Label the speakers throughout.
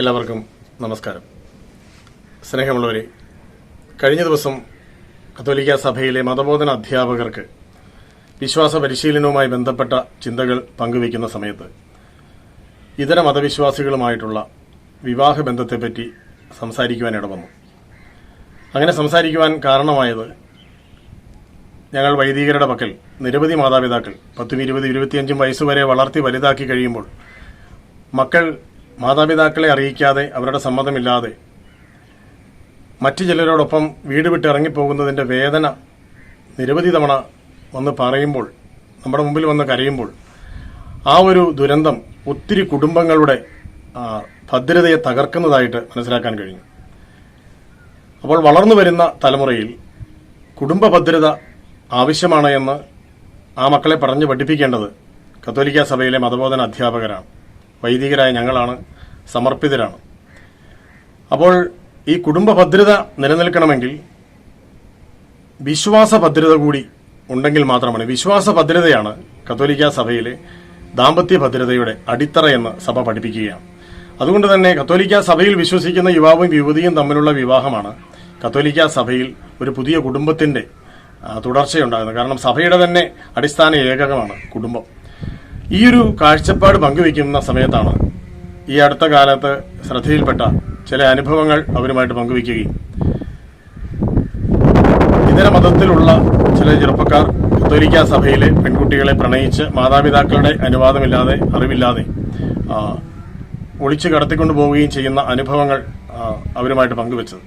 Speaker 1: എല്ലാവർക്കും നമസ്കാരം. സ്നേഹമുള്ളവരെ കഴിഞ്ഞ ദിവസം കത്തോലിക്ക സഭയിലെ മതബോധന അധ്യാപകർക്ക് വിശ്വാസ പരിശീലനവുമായി ബന്ധപ്പെട്ട ചിന്തകൾ പങ്കുവയ്ക്കുന്ന സമയത്ത് ഇതര മതവിശ്വാസികളുമായിട്ടുള്ള വിവാഹ ബന്ധത്തെപ്പറ്റി സംസാരിക്കുവാൻ ഇടവന്നു അങ്ങനെ സംസാരിക്കുവാൻ കാരണമായത് ഞങ്ങൾ വൈദികരുടെ പക്കൽ നിരവധി മാതാപിതാക്കൾ പത്തും ഇരുപത് ഇരുപത്തിയഞ്ചും വയസ്സ് വരെ വളർത്തി വലുതാക്കി കഴിയുമ്പോൾ മക്കൾ മാതാപിതാക്കളെ അറിയിക്കാതെ അവരുടെ സമ്മതമില്ലാതെ മറ്റു ചിലരോടൊപ്പം വീട് വിട്ട് ഇറങ്ങിപ്പോകുന്നതിന്റെ വേദന നിരവധി തവണ വന്ന് പറയുമ്പോൾ നമ്മുടെ മുമ്പിൽ വന്ന് കരയുമ്പോൾ ആ ഒരു ദുരന്തം ഒത്തിരി കുടുംബങ്ങളുടെ ഭദ്രതയെ തകർക്കുന്നതായിട്ട് മനസ്സിലാക്കാൻ കഴിഞ്ഞു. അപ്പോൾ വളർന്നു വരുന്ന തലമുറയിൽ കുടുംബ ഭദ്രത ആവശ്യമാണ് എന്ന് ആ മക്കളെ പറഞ്ഞു പഠിപ്പിക്കേണ്ടത് കത്തോലിക്ക സഭയിലെ മതബോധന അധ്യാപകരാണ്. വൈദികരായ ഞങ്ങളാണ് സമർപ്പിതരാണ്. അപ്പോൾ ഈ കുടുംബ ഭദ്രത നിലനിൽക്കണമെങ്കിൽ വിശ്വാസ ഭദ്രത കൂടി ഉണ്ടെങ്കിൽ മാത്രമാണ്. വിശ്വാസ ഭദ്രതയാണ് കത്തോലിക്ക സഭയിലെ ദാമ്പത്യ ഭദ്രതയുടെ അടിത്തറ എന്ന് സഭ പഠിപ്പിക്കുകയാണ്. അതുകൊണ്ട് തന്നെ കത്തോലിക്ക സഭയിൽ വിശ്വസിക്കുന്ന യുവാവും യുവതിയും തമ്മിലുള്ള വിവാഹമാണ് കത്തോലിക്ക സഭയിൽ ഒരു പുതിയ കുടുംബത്തിന്റെ തുടർച്ചയുണ്ടാകുന്നത്. കാരണം സഭയുടെ തന്നെ അടിസ്ഥാന ഏകകമാണ് കുടുംബം. ഈ ഒരു കാഴ്ചപ്പാട് പങ്കുവയ്ക്കുന്ന സമയത്താണ് ഈ അടുത്ത കാലത്ത് ശ്രദ്ധയിൽപ്പെട്ട ചില അനുഭവങ്ങൾ അവരുമായിട്ട് പങ്കുവയ്ക്കുകയും. ഇതര മതത്തിലുള്ള ചില ചെറുപ്പക്കാർ കത്തോലിക്ക സഭയിലെ പെൺകുട്ടികളെ പ്രണയിച്ച് മാതാപിതാക്കളുടെ അനുവാദമില്ലാതെ അറിവില്ലാതെ ഒളിച്ചു കടത്തിക്കൊണ്ടു പോവുകയും ചെയ്യുന്ന അനുഭവങ്ങൾ അവരുമായിട്ട് പങ്കുവച്ചത്.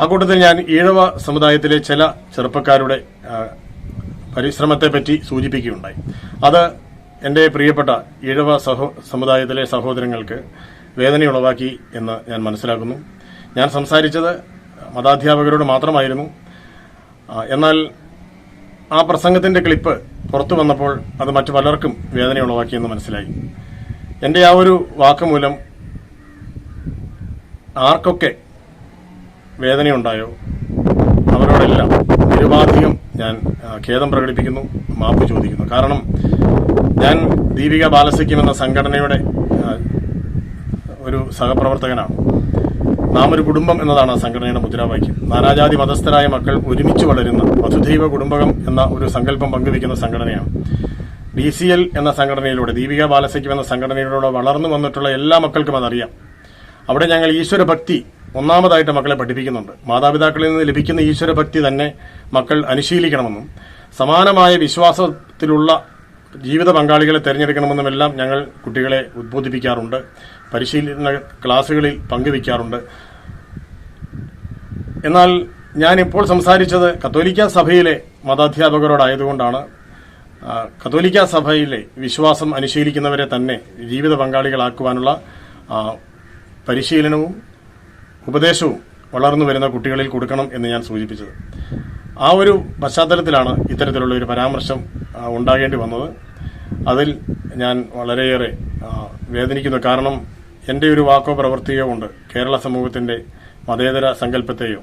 Speaker 1: ആ കൂട്ടത്തിൽ ഞാൻ ഈഴവ സമുദായത്തിലെ ചില ചെറുപ്പക്കാരുടെ പരിശ്രമത്തെപ്പറ്റി സൂചിപ്പിക്കുകയുണ്ടായി. അത് എന്റെ പ്രിയപ്പെട്ട ഇഴവ സഹോ സമുദായത്തിലെ സഹോദരങ്ങൾക്ക് വേദനയുളവാക്കി എന്ന് ഞാൻ മനസ്സിലാക്കുന്നു. ഞാൻ സംസാരിച്ചത് മതാധ്യാപകരോട് മാത്രമായിരുന്നു. എന്നാൽ ആ പ്രസംഗത്തിന്റെ ക്ലിപ്പ് പുറത്തു വന്നപ്പോൾ അത് മറ്റു പലർക്കും വേദനയുളവാക്കിയെന്ന് മനസ്സിലായി. എന്റെ ആ ഒരു വാക്കുമൂലം ആർക്കൊക്കെ വേദനയുണ്ടായോ? അവരോടെല്ലാം നിരുപാധികം ഞാൻ ഖേദം പ്രകടിപ്പിക്കുന്നു. മാപ്പ് ചോദിക്കുന്നു. കാരണം ഞാൻ ദീപിക ബാലസഖ്യം എന്ന സംഘടനയുടെ ഒരു സഹപ്രവർത്തകനാണ്. നാം ഒരു കുടുംബം എന്നതാണ് സംഘടനയുടെ മുദ്രാവാക്യം. നാനാജാതി മതസ്ഥരായ മക്കൾ ഒരുമിച്ച് വളരുന്ന വസുദൈവ കുടുംബകം എന്ന ഒരു സങ്കല്പം പങ്കുവയ്ക്കുന്ന സംഘടനയാണ്. ഡി സി എൽ എന്ന സംഘടനയിലൂടെ ദീപിക ബാലസഖ്യം എന്ന സംഘടനയിലൂടെ വളർന്നു വന്നിട്ടുള്ള എല്ലാ മക്കൾക്കും അതറിയാം. അവിടെ ഞങ്ങൾ ഈശ്വര ഭക്തി ഒന്നാമതായിട്ട് മക്കളെ പഠിപ്പിക്കുന്നുണ്ട്. മാതാപിതാക്കളിൽ നിന്ന് ലഭിക്കുന്ന ഈശ്വര ഭക്തി തന്നെ മക്കൾ അനുശീലിക്കണമെന്നും സമാനമായ വിശ്വാസത്തിലുള്ള ജീവിത പങ്കാളികളെ തിരഞ്ഞെടുക്കണമെന്നുമെല്ലാം ഞങ്ങൾ കുട്ടികളെ ഉദ്ബോധിപ്പിക്കാറുണ്ട്. പരിശീലന ക്ലാസ്സുകളിൽ പങ്കുവയ്ക്കാറുണ്ട്. എന്നാൽ ഞാൻ ഇപ്പോൾ സംസാരിച്ചത് കത്തോലിക്ക സഭയിലെ മതാധ്യാപകരോടായതുകൊണ്ടാണ്. കത്തോലിക്ക സഭയിലെ വിശ്വാസം അനുശീലിക്കുന്നവരെ തന്നെ ജീവിത പങ്കാളികളാക്കുവാനുള്ള പരിശീലനവും ഉപദേശവും വളർന്നു വരുന്ന കുട്ടികളിൽ കൊടുക്കണം എന്ന് ഞാൻ സൂചിപ്പിച്ചത്. ആ ഒരു പശ്ചാത്തലത്തിലാണ് ഇത്തരത്തിലുള്ള ഒരു പരാമർശം ഉണ്ടാകേണ്ടി വന്നത്. അതിൽ ഞാൻ വളരെയേറെ വേദനിക്കുന്നു. കാരണം എന്റെ ഒരു വാക്കോ പ്രവൃത്തിയോ കൊണ്ട് കേരള സമൂഹത്തിന്റെ മതേതര സങ്കല്പത്തെയോ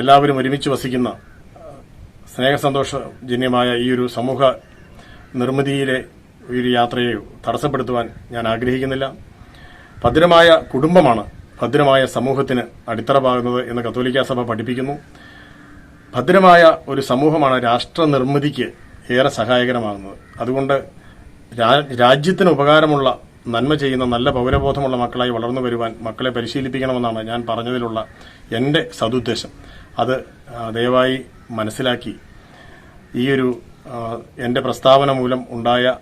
Speaker 1: എല്ലാവരും ഒരുമിച്ച് വസിക്കുന്ന സ്നേഹസന്തോഷജന്യമായ ഈ ഒരു സമൂഹ നിർമ്മിതിയിലെ ഒരു യാത്രയെയോ തടസ്സപ്പെടുത്തുവാൻ ഞാൻ ആഗ്രഹിക്കുന്നില്ല. ഭദ്രമായ കുടുംബമാണ് ഭദ്രമായ സമൂഹത്തിന് അടിത്തറ പാകുന്നത് എന്ന് കത്തോലിക്കാ സഭ പഠിപ്പിക്കുന്നു. ഭദ്രമായ ഒരു സമൂഹമാണ് രാഷ്ട്ര നിർമ്മിതിക്ക് ഏറെ സഹായകരമാകുന്നത്. അതുകൊണ്ട് രാജ്യത്തിന് ഉപകാരമുള്ള നന്മ ചെയ്യുന്ന നല്ല പൗരബോധമുള്ള മക്കളായി വളർന്നു വരുവാൻ മക്കളെ പരിശീലിപ്പിക്കണമെന്നാണ് ഞാൻ പറഞ്ഞതിലുള്ള എന്റെ സതുദ്ദേശം. അത് ദയവായി മനസ്സിലാക്കി. ഈ ഒരു എന്റെ പ്രസ്താവന മൂലം ഉണ്ടായ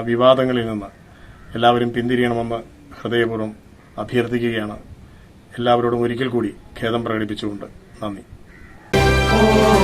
Speaker 1: വിവാദങ്ങളിൽ നിന്ന് എല്ലാവരും പിന്തിരിയണമെന്ന് ഹൃദയപൂർവം അഭ്യർത്ഥിക്കുകയാണ്. എല്ലാവരോടും ഒരിക്കൽ കൂടി ഖേദം പ്രകടിപ്പിച്ചുകൊണ്ട് നന്ദി. Oh.